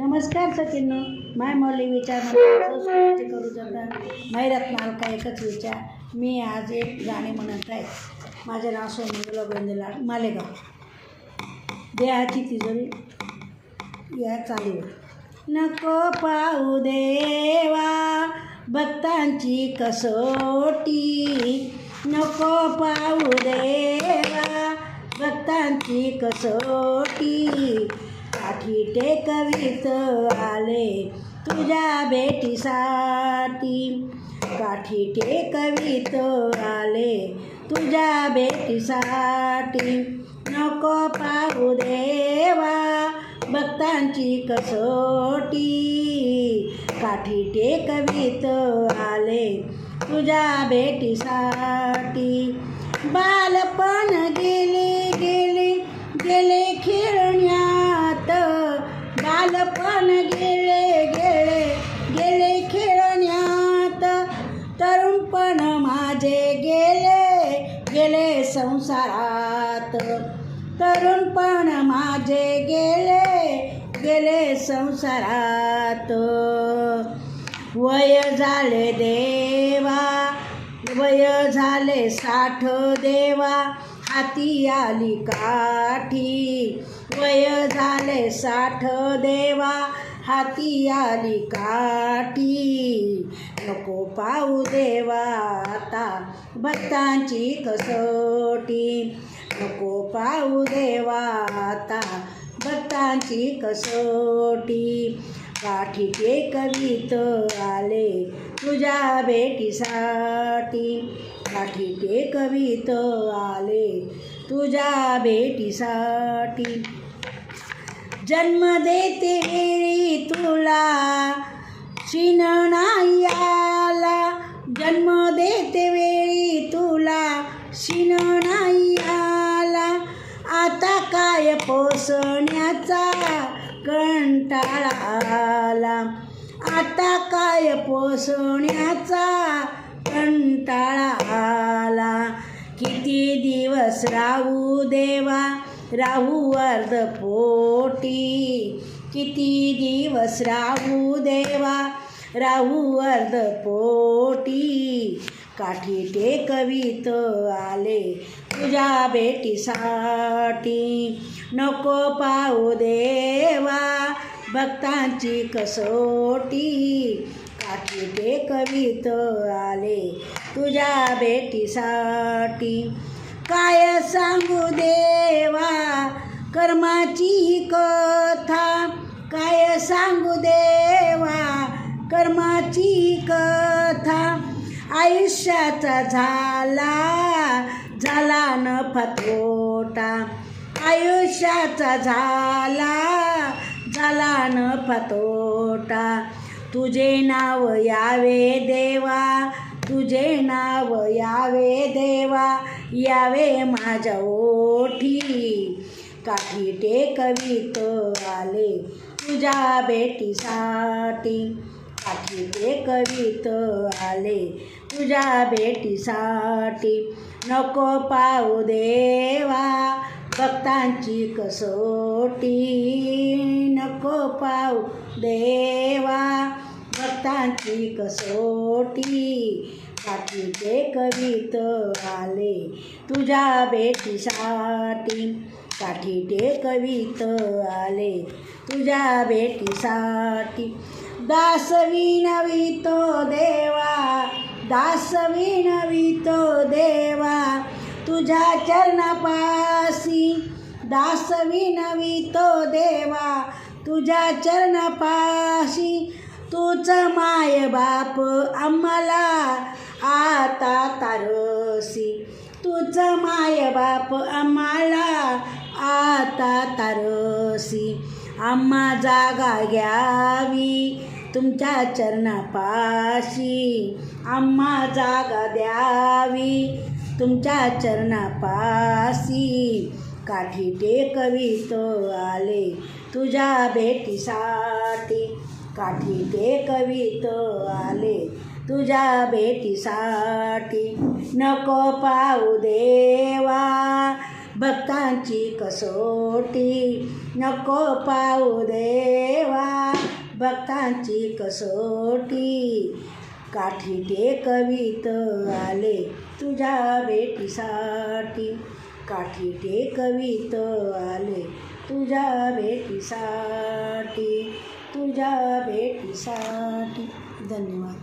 नमस्कार सचिन माय मौली विचार संस्कृतीचे करू जाता? मैरात मालका एकच विचार. मी आज एक गाणे म्हणत आहे. माझे नाव सोमंगला गोविंदला मालेगाव. देहाची तिजोरी या चालीवर. नको पाहू देवा भक्तांची कसोटी. नको पाहू देवा भक्तांची कसोटी. काठी कवित आले. तुझ्या भेटीसाठी. काठी कवित आले. तुझ्या भेटीसाठी. नको पाहू देवा भक्तांची कसोटी. काठी कवित आले. तुझ्या भेटीसाठी. बालपण गे बालपण गेले गेले गेले खेळण्यात. तरुणपण माझे गेले गेले संसारात. तरुणपण माझे गेले गेले संसारात. वय झाले देवा वय झाले साठ देवा हाती आली काठी. वय झाले साठ देवा हाती आली काठी. नको पाहू देवा आता भक्तांची कसोटी. नको पाहू देवा आता भक्तांची कसोटी. काठी कवित आले तुझ्या भेटीसाठी. काठी कवित आले तुझ्या भेटीसाठी. जन्म देते वेळी तुला शिनणायाला जन्म देते वेळी तुला शिनणायाला आता काय पोसण्याचा कंटाळा आला आता काय पोसण्याचा कंटाळा आला किती दिवस राहू देवा राहू अर्ध पोटी किती दिवस राहू देवा? राहू अर्ध पोटी काठी टेकवीत आले तुझ्या बेटीसाठी नको पाहू देवा भक्तांची कसोटी. काठी टेकवीत आले तुझ्या बेटीसाठी काय सांगू देवा? कर्माची कथा. काय सांगू देवा? कर्माची कथा. आयुष्याचा झाला झाला न फतोटा आयुष्याचा झाला झाला न फतोटा तुझे नाव यावे देवा तुझे नाव यावे देवा. यावे माझ्या ओठी. काठी टेकवीत आले तुझ्या भेटीसाठी. काठी टेकवीत आले तुझ्या भेटीसाठी. नको पाहू देवा भक्तांची कसोटी. नको पाहू देवा भक्तांची कसोटी. बाकीचे कवित आले तुझ्या भेटीसाठी. काठी कवित आले तुझ्या भेटीसाठी. दास विनवितो देवा. दास विनवितो देवा. तुझ्या चरणपासी दास विनवितो देवा. तुझ्या चरणापाशी. तूच माय बाप आम्हाला आता तारसी. तूच माय बाप आम्हाला आता तारसी. आम्हा जागा घ्यावी तुमच्या चरणापाशी. आम्हा जागा द्यावी तुमच्या चरणापाशी. काठी टेकवीत आले तुझ्या भेटीसाठी. काठी कवित आले. तुझ्या भेटीसाठी नको पाऊ देवा. भक्तांची कसोटी नको पाऊ देवा. भक्तांची कसोटी काठी कवित आले. तुझ्या भेटीसाठी काठी टेकवीत आले. तुझ्या भेटीसाठी तुझ्या भेटीसाठी धन्यवाद.